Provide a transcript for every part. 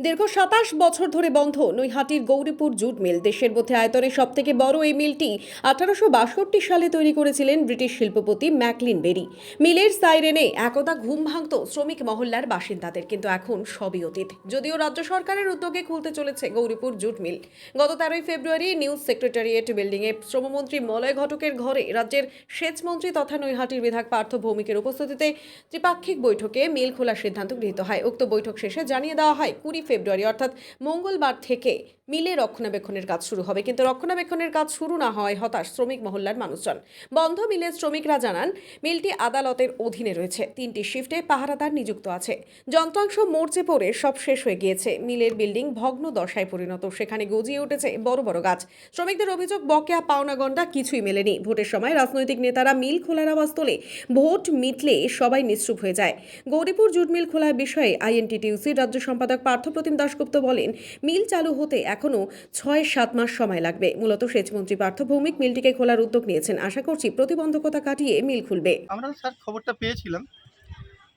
দীর্ঘ সাতাশ বছর ধরে বন্ধ নৈহাটির গৌরীপুর জুট মিল। দেশের মধ্যে আয়তনে সব থেকে বড় এই মিলটি আঠারোশো বাষট্টি সালে তৈরি করেছিলেন ব্রিটিশ শিল্পপতি ম্যাকলিন বেরি। মিলের সাইরেনে একদা ঘুম ভাঙত শ্রমিক মহল্লার বাসিন্দাদের, কিন্তু এখন সবই অতীত। যদিও রাজ্য সরকারের উদ্যোগে খুলতে চলেছে গৌরীপুর জুট মিল। গত তেরোই ফেব্রুয়ারি নিউজ সেক্রেটারিয়েট বিল্ডিংয়ে শ্রমমন্ত্রী মলয় ঘটকের ঘরে রাজ্যের সেচমন্ত্রী তথা নৈহাটির বিধায়ক পার্থ ভৌমিকের উপস্থিতিতে ত্রিপাক্ষিক বৈঠকে মিল খোলার সিদ্ধান্ত গৃহীত হয়। উক্ত বৈঠক শেষে জানিয়ে দেওয়া হয় কুড়ি ফেব্রুয়ারি, অর্থাৎ মঙ্গলবার থেকে মিলে রক্ষণাবেক্ষণের কাজ শুরু হবে। কিন্তু রক্ষণাবেক্ষণের কাজ শুরু না হয় হতাশ শ্রমিক মহল্লার মানুষজন। বন্ধ মিলে শ্রমিকরা জানান, মিলটি আদালতের অধীনে রয়েছে। তিনটি শিফটে পাহারাদার নিযুক্ত আছে। যন্ত্রাংশ মরচে পড়ে সব শেষ হয়ে গিয়েছে। মিলের বিল্ডিং ভগ্ন দশায় পরিণত। সেখানে গজিয়ে উঠেছে বড় বড় গাছ। শ্রমিকদের অভিযোগ, বকেয়া পাওনা গন্ডা কিছুই মেলেনি। ভোটের সময় রাজনৈতিক নেতারা মিল খোলার আওয়াজ তোলে। ভোট মিটলে সবাই নিশ্চুপ হয়ে যায়। গৌরীপুর জুট মিল খোলার বিষয়ে আইএনটিটিউসির রাজ্য সম্পাদক পার্থপ্রতিম দাশগুপ্ত বলেন মিল চালু হতে এখনও ছয় সাত মাস সময় লাগবে। মূলত সেচমন্ত্রী পার্থ ভৌমিক মিলটিকে খোলার উদ্যোগ নিয়েছেন। আশা করছি প্রতিবন্ধকতা কাটিয়ে মিল খুলবে। আমরা স্যার খবরটা পেয়েছিলাম।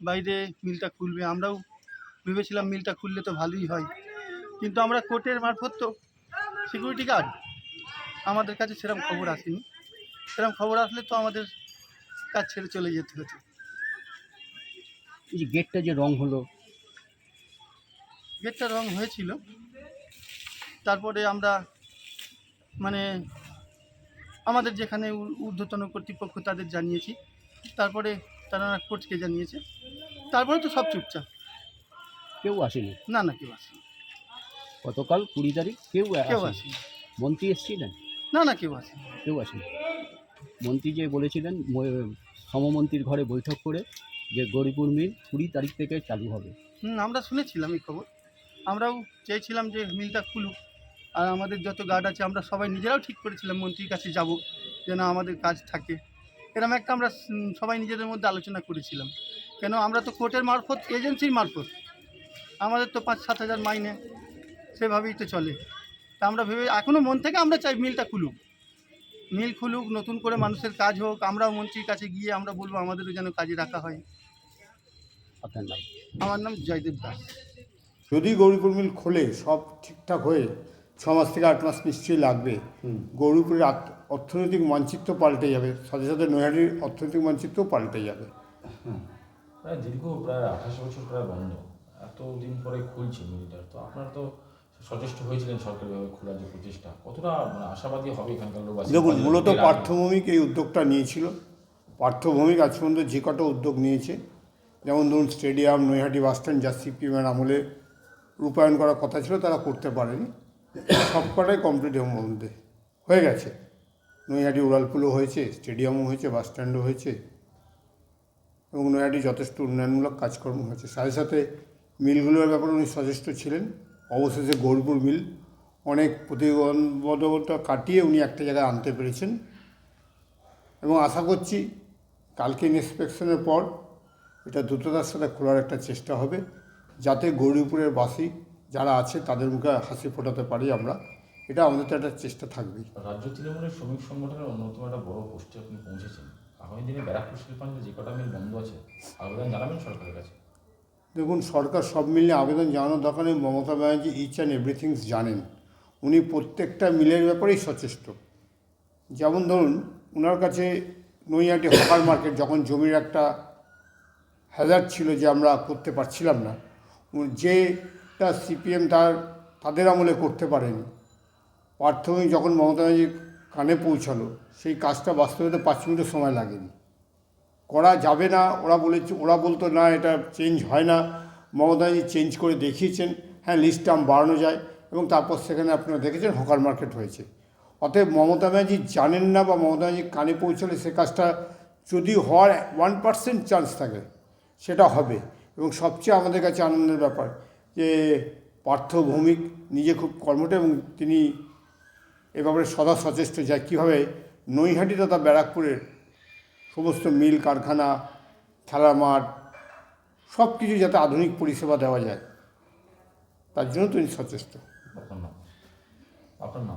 বাইরে মিলটা খুলবে আমরাও ভেবেছিলাম মিলটা খুললে তো ভালোই হয়। কিন্তু আমরা কোর্টের মারফত তো সিকিউরিটি গার্ড আমাদের কাছে সেরকম খবর আসেনি। সেরকম খবর আসলে তো আমাদের কাজ ছেড়ে চলে যেতে হতো। এই যে গেটটা যে রং হলো গেটটা রং হয়েছিল। তারপরে আমরা মানে আমাদের যেখানে ঊর্ধ্বতন কর্তৃপক্ষ তাদের জানিয়েছি। তারপরে তারা কোর্টকে জানিয়েছে। তারপরে তো সব চুপচাপ। কেউ আসেনি? না না কেউ আসেনি। গতকাল কুড়ি তারিখ কেউ কেউ আসেনি? মন্ত্রী এসেছিলেন? না না কেউ আসেনি। কেউ আসেনি। মন্ত্রী যে বলেছিলেন সমমন্ত্রীর ঘরে বৈঠক করে যে গরিপুর মিল কুড়ি তারিখ থেকে চালু হবে। হুম আমরা শুনেছিলাম এই খবর। আমরাও চেয়েছিলাম যে মিলটা খুলুক। আর আমাদের যত গার্ড আছে আমরা সবাই নিজেরাও ঠিক করেছিলাম মন্ত্রীর কাছে যাব যেন আমাদের কাজ থাকে। এরকম একটা আমরা সবাই নিজেদের মধ্যে আলোচনা করেছিলাম। কেন আমরা তো কোর্টের মারফত এজেন্সির মারফত। আমাদের তো পাঁচ সাত হাজার মাইনে সেভাবেই তো চলে। তা আমরা ভেবে এখনও মন থেকে আমরা চাই মিলটা খুলুক। মিল খুলুক নতুন করে মানুষের কাজ হোক আমরাও মন্ত্রীর কাছে গিয়ে আমরা বলব আমাদেরও যেন কাজে রাখা হয়। আপনার নাম? আমার নাম জয়দেব দাস। যদি গৌরীপুর মিল খোলে সব ঠিকঠাক হয়ে ছ মাস থেকে আট মাস নিশ্চয়ই লাগবে। গৌরীপুরের অর্থনৈতিক মানচিত্র পাল্টে যাবে। সাথে সাথে নৈহাটির অর্থনৈতিক মানচিত্রও পাল্টে যাবে। প্রায় দীর্ঘ প্রায় আঠাশ বছর প্রায় বন্ধ। এতদিন পরে খুলছে মিলটা। তো আপনারা তো সচেষ্ট হয়েছিলেন সরকারিভাবে খোলার যে প্রচেষ্টা। কতটা মানে আশাবাদী হবে এখানকার লোক? দেখুন মূলত পার্থভৌমিক এই উদ্যোগটা নিয়েছিল। পার্থভৌমিক আজ পর্যন্ত যে কটা উদ্যোগ নিয়েছে যেমন ধরুন স্টেডিয়াম নৈহাটি বাসস্ট্যান্ড যা সিপিএমের আমলে রূপায়ণ করার কথা ছিল, তারা করতে পারেনি। সব কটাই কমপ্লিট এর মধ্যে। হয়ে গেছে। নৈহাটি, উড়ালপুলও হয়েছে, স্টেডিয়ামও হয়েছে বাসস্ট্যান্ডও হয়েছে এবং নৈহাটি যথেষ্ট উন্নয়নমূলক কাজকর্ম হয়েছে। সাথে সাথে মিলগুলোর ব্যাপারে উনি সচেষ্ট ছিলেন। অবশেষে গৌরপুর মিল অনেক প্রতিবন্ধকতা কাটিয়ে উনি একটা জায়গায় আনতে পেরেছেন এবং আশা করছি কালকে ইন্সপেকশনের পর এটা দ্রুততার সাথে খোলার একটা চেষ্টা হবে। যাতে গৌরীপুরের বাসী যারা আছে তাদের মুখে হাসি ফোটাতে পারি আমরা। এটা আমাদের তো একটা চেষ্টা থাকবেই। রাজ্য তৃণমূলের শ্রমিক সংগঠনের অন্যতম একটা বড় পোস্টে আপনি পৌঁছেছেন। আগামী দিনে ব্যারাকপুর শিল্পাঞ্চলে যে কটা মিল বন্ধ আছে আবেদন জানাবেন সরকারের কাছে? দেখুন সরকার সব মিলিয়ে আবেদন জানানোর দরকার নেই। Mamata Banerjee each and everythings জানেন। উনি প্রত্যেকটা মিলের ব্যাপারেই সচেষ্ট। যেমন ধরুন ওনার কাছে নৈহাটি হকার মার্কেট যখন জমির একটা হ্যাজার ছিল যে আমরা করতে পারছিলাম না যেটা সিপিএম তার, তাদের আমলে করতে পারেনি। প্রাথমিক যখন মমতা ব্যানার্জির কানে পৌঁছালো, সেই কাজটা বাস্তবায়িত পাঁচ মিনিটের সময় লাগেনি। করা যাবে না, ওরা বলেছে, ওরা বলতো, না, এটা চেঞ্জ হয় না। মমতাজি চেঞ্জ করে দেখিয়েছেন হ্যাঁ লিস্ট টার্ম বাড়ানো যায়। এবং তারপর সেখানে আপনারা দেখেছেন, হকার মার্কেট হয়েছে। অতএব মমতা ব্যানার্জি জানেন না বা মমতা ব্যানার্জি কানে পৌঁছলে সে কাজটা যদি হওয়ার ওয়ান পার্সেন্ট চান্স থাকে, সেটা হবে। এবং সবচেয়ে আমাদের কাছে আনন্দের ব্যাপার যে পার্থ ভৌমিক নিজে খুব কর্মঠ এবং তিনি এ ব্যাপারে সদা সচেষ্ট যায় কীভাবে নৈহাটি তথা ব্যারাকপুরের সমস্ত মিল, কারখানা খেলার মাঠ, সব কিছু যাতে আধুনিক পরিষেবা দেওয়া যায়, তার জন্য তিনি সচেষ্ট। আপনার নাম?